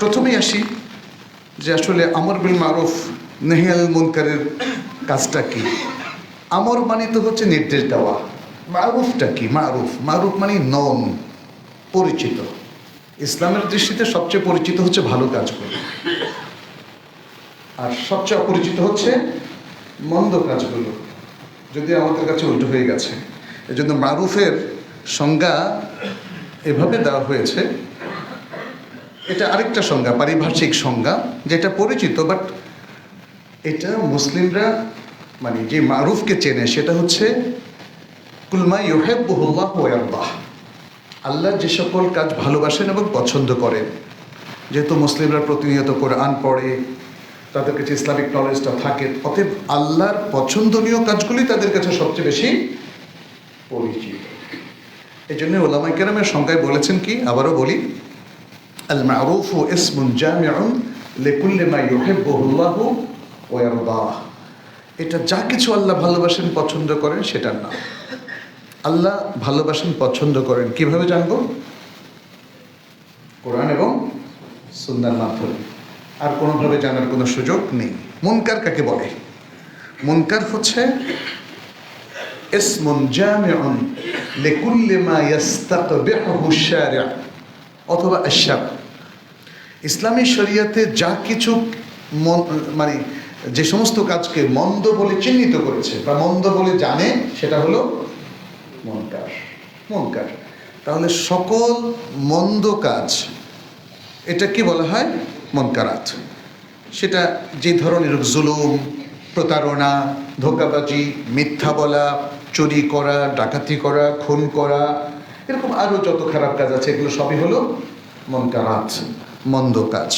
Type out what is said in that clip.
প্রথমেই আসি যে আসলে আমর বিল মারুফ নেহিয়াল মুনকারের কাজটা কি? আমর মানে তো হচ্ছে নির্দেশ দেওয়া। মারুফটা কি? মারুফ। মারুফ মানে নন, পরিচিত। ইসলামের দৃষ্টিতে সবচেয়ে পরিচিত হচ্ছে ভালো কাজ কাজগুলো আর সবচেয়ে অপরিচিত হচ্ছে মন্দ কাজগুলো। যদি আমাদের কাছে উল্টো হয়ে গেছে। এজন্য মারুফের সংজ্ঞা এভাবে দেওয়া হয়েছে এটা আরেকটা সংজ্ঞা, পারিভাষিক সংজ্ঞা, যেটা পরিচিত বাট এটা মুসলিমরা মানে যে মারুফকে চেনে, সেটা হচ্ছে কুলমা ইউহেবুল্লাহ ওয়ার্দাহ আল্লাহ যে সকল কাজ ভালোবাসেন এবং পছন্দ করেন। যেহেতু মুসলিমরা প্রতিনিয়ত কোরআন পড়ে, তাদের কাছে ইসলামিক নলেজটা থাকে, অতএব আল্লাহর পছন্দনীয় কাজগুলি তাদের কাছে সবচেয়ে বেশি পরিচিত। এই জন্য ওলামাই কেরামের সংজ্ঞায় বলেছেন কি? আবারও বলি ও ইসমুন জামিউন লিকুল্লি মা ইউহিব্বুহুল্লাহু ওয়া ইয়ারদাহ এটা যা কিছু আল্লাহ ভালোবাসেন, পছন্দ করেন, সেটার নাম। আল্লাহ ভালোবাসেন, পছন্দ করেন। কীভাবে জানব? কোরআন এবং সুন্নার মাধ্যমে। আর কোনোভাবে জানার কোনো সুযোগ নেই। মুনকার কাকে বলে? মুনকার হচ্ছে ইসমুন জামিউন লিকুল্লি মা ইয়াস্তাকবিহুহু শারি' অথবা আশাব ইসলামী শরিয়াতে যা কিছু মন- মানে যে সমস্ত কাজকে মন্দ বলে চিহ্নিত করেছে বা মন্দ বলে জানে, সেটা হলো মনকার মনকার। তাহলে সকল মন্দ কাজ, এটা কি বলা হয়? মনকারাত। সেটা যে ধরনের জুলুম, প্রতারণা, ধোকাবাজি, মিথ্যা বলা, চুরি করা, ডাকাতি করা, খুন করা এরকম আরও যত খারাপ কাজ আছে এগুলো সবই হলো মনকারাত মন্দ কাজ।